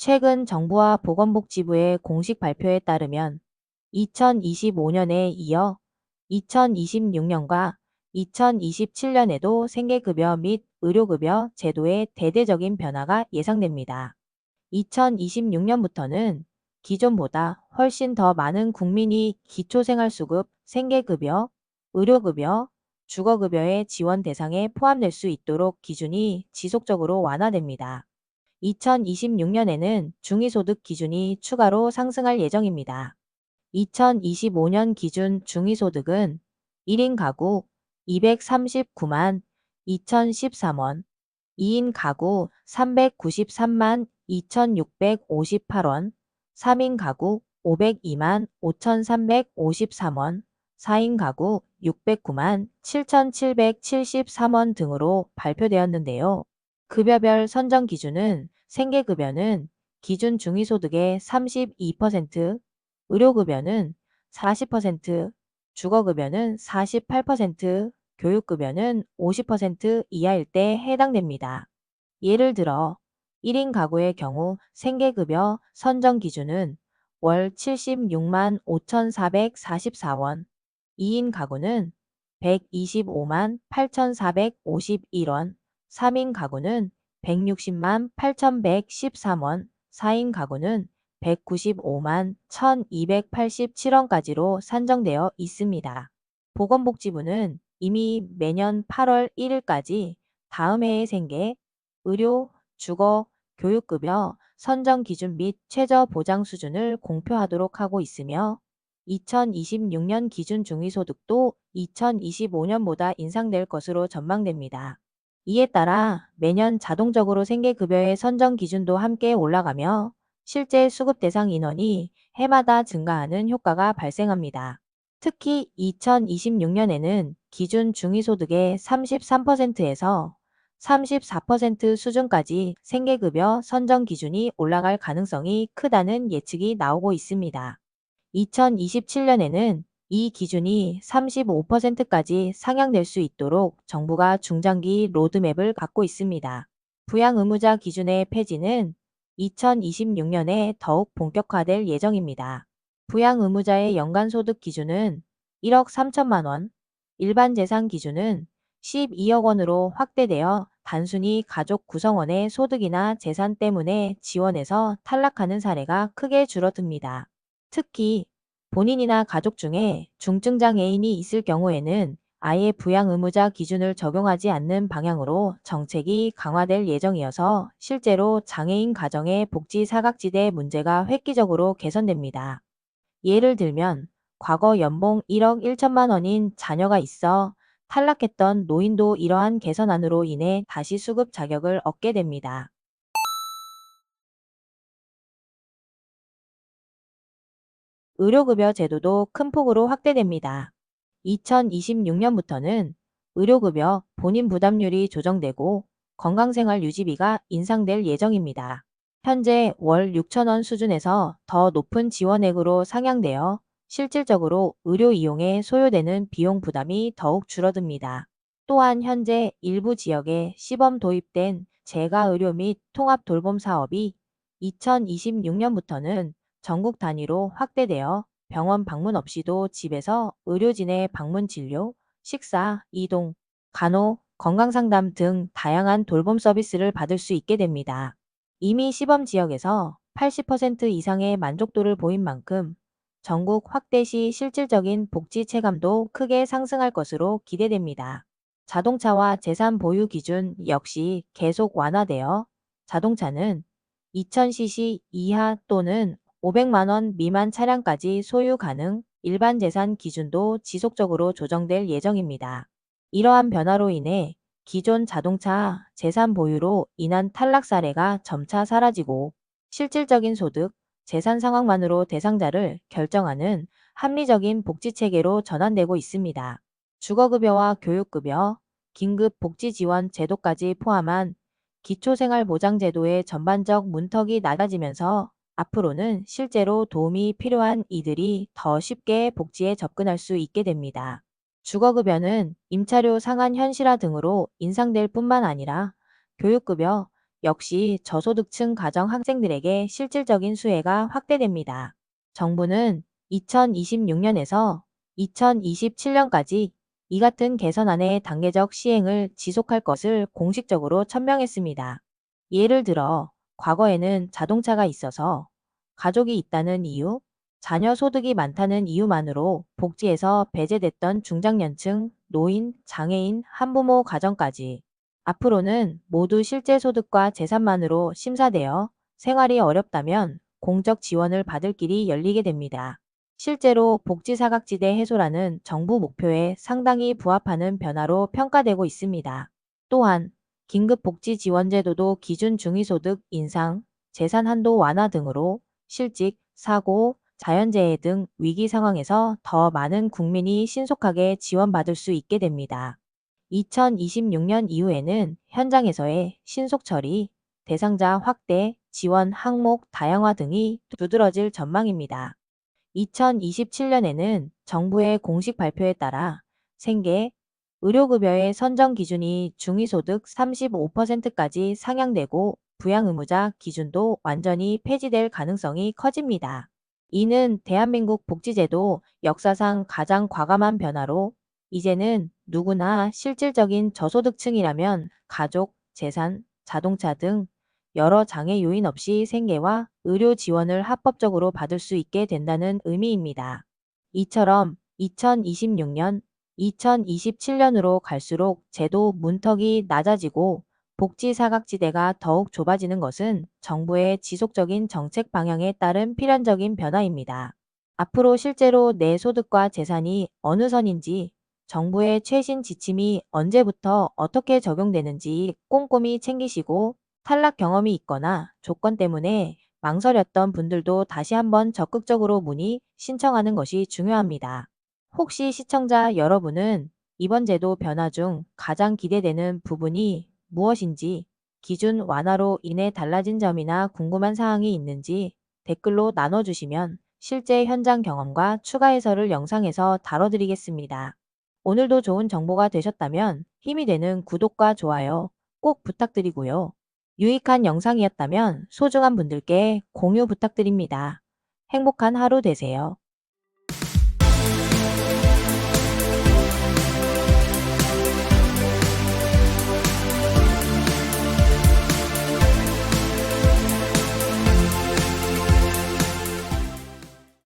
최근 정부와 보건복지부의 공식 발표에 따르면 2025년에 이어 2026년과 2027년에도 생계급여 및 의료급여 제도의 대대적인 변화가 예상됩니다. 2026년부터는 기존보다 훨씬 더 많은 국민이 기초생활수급, 생계급여, 의료급여, 주거급여의 지원 대상에 포함될 수 있도록 기준이 지속적으로 완화됩니다. 2026년에는 중위소득 기준이 추가로 상승할 예정입니다. 2025년 기준 중위소득은 1인 가구 239만 2013원, 2인 가구 393만 2658원, 3인 가구 502만 5353원, 4인 가구 609만 7773원 등으로 발표되었는데요. 급여별 선정 기준은 생계급여는 기준 중위소득의 32%, 의료급여는 40%, 주거급여는 48%, 교육급여는 50% 이하일 때 해당됩니다. 예를 들어 1인 가구의 경우 생계급여 선정 기준은 월 76만 5,444원, 2인 가구는 125만 8,451원, 3인 가구는 160만 8,113원, 4인 가구는 195만 1,287원까지로 산정되어 있습니다. 보건복지부는 이미 매년 8월 1일까지 다음 해의 생계, 의료, 주거, 교육급여 선정 기준 및 최저 보장 수준을 공표하도록 하고 있으며 2026년 기준 중위소득도 2025년보다 인상될 것으로 전망됩니다. 이에 따라 매년 자동적으로 생계급여의 선정 기준도 함께 올라가며 실제 수급 대상 인원이 해마다 증가하는 효과가 발생합니다. 특히 2026년에는 기준 중위소득의 33%에서 34% 수준까지 생계급여 선정 기준이 올라갈 가능성이 크다는 예측이 나오고 있습니다. 2027년에는 이 기준이 35%까지 상향될 수 있도록 정부가 중장기 로드맵을 갖고 있습니다. 부양 의무자 기준의 폐지는 2026년에 더욱 본격화될 예정입니다. 부양 의무자의 연간 소득 기준은 1억 3천만 원, 일반 재산 기준은 12억 원으로 확대되어 단순히 가족 구성원의 소득이나 재산 때문에 지원에서 탈락하는 사례가 크게 줄어듭니다. 특히 본인이나 가족 중에 중증장애인이 있을 경우에는 아예 부양 의무자 기준을 적용하지 않는 방향으로 정책이 강화될 예정이어서 실제로 장애인 가정의 복지 사각지대 문제가 획기적으로 개선됩니다. 예를 들면 과거 연봉 1억 1천만 원인 자녀가 있어 탈락했던 노인도 이러한 개선안으로 인해 다시 수급 자격을 얻게 됩니다. 의료급여 제도도 큰 폭으로 확대됩니다. 2026년부터는 의료급여 본인 부담률이 조정되고 건강생활 유지비가 인상될 예정입니다. 현재 월 6천원 수준에서 더 높은 지원액으로 상향되어 실질적으로 의료 이용에 소요되는 비용 부담이 더욱 줄어듭니다. 또한 현재 일부 지역에 시범 도입된 재가 의료 및 통합 돌봄 사업이 2026년부터는 전국 단위로 확대되어 병원 방문 없이도 집에서 의료진의 방문 진료, 식사, 이동, 간호, 건강상담 등 다양한 돌봄 서비스를 받을 수 있게 됩니다. 이미 시범 지역에서 80% 이상의 만족도를 보인 만큼 전국 확대 시 실질적인 복지 체감도 크게 상승할 것으로 기대됩니다. 자동차와 재산 보유 기준 역시 계속 완화되어 자동차는 2000cc 이하 또는 500만원 미만 차량까지 소유 가능, 일반 재산 기준도 지속적으로 조정될 예정입니다. 이러한 변화로 인해 기존 자동차 재산 보유로 인한 탈락 사례가 점차 사라지고 실질적인 소득, 재산 상황만으로 대상자를 결정하는 합리적인 복지 체계로 전환되고 있습니다. 주거급여와 교육급여, 긴급복지지원 제도까지 포함한 기초생활보장제도의 전반적 문턱이 낮아지면서 앞으로는 실제로 도움이 필요한 이들이 더 쉽게 복지에 접근할 수 있게 됩니다. 주거급여는 임차료 상한 현실화 등으로 인상될 뿐만 아니라 교육급여 역시 저소득층 가정 학생들에게 실질적인 수혜가 확대됩니다. 정부는 2026년에서 2027년까지 이 같은 개선안의 단계적 시행을 지속할 것을 공식적으로 천명했습니다. 예를 들어 과거에는 자동차가 있어서 가족이 있다는 이유, 자녀 소득이 많다는 이유만으로 복지에서 배제됐던 중장년층, 노인, 장애인, 한부모 가정까지 앞으로는 모두 실제 소득과 재산만으로 심사되어 생활이 어렵다면 공적 지원을 받을 길이 열리게 됩니다. 실제로 복지 사각지대 해소라는 정부 목표에 상당히 부합하는 변화로 평가되고 있습니다. 또한 긴급복지지원제도도 기준 중위소득 인상, 재산 한도 완화 등으로 실직, 사고, 자연재해 등 위기 상황에서 더 많은 국민이 신속하게 지원받을 수 있게 됩니다. 2026년 이후에는 현장에서의 신속 처리, 대상자 확대, 지원 항목 다양화 등이 두드러질 전망입니다. 2027년에는 정부의 공식 발표에 따라 생계, 의료급여의 선정 기준이 중위소득 35%까지 상향되고 부양의무자 기준도 완전히 폐지될 가능성이 커집니다. 이는 대한민국 복지제도 역사상 가장 과감한 변화로 이제는 누구나 실질적인 저소득층이라면 가족, 재산, 자동차 등 여러 장애 요인 없이 생계와 의료 지원을 합법적으로 받을 수 있게 된다는 의미입니다. 이처럼 2026년, 2027년으로 갈수록 제도 문턱이 낮아지고 복지 사각지대가 더욱 좁아지는 것은 정부의 지속적인 정책 방향에 따른 필연적인 변화입니다. 앞으로 실제로 내 소득과 재산이 어느 선인지 정부의 최신 지침이 언제부터 어떻게 적용되는지 꼼꼼히 챙기시고 탈락 경험이 있거나 조건 때문에 망설였던 분들도 다시 한번 적극적으로 문의 신청하는 것이 중요합니다. 혹시 시청자 여러분은 이번 제도 변화 중 가장 기대되는 부분이 무엇인지 기준 완화로 인해 달라진 점이나 궁금한 사항이 있는지 댓글로 나눠주시면 실제 현장 경험과 추가 해설을 영상에서 다뤄드리겠습니다. 오늘도 좋은 정보가 되셨다면 힘이 되는 구독과 좋아요 꼭 부탁드리고요. 유익한 영상이었다면 소중한 분들께 공유 부탁드립니다. 행복한 하루 되세요.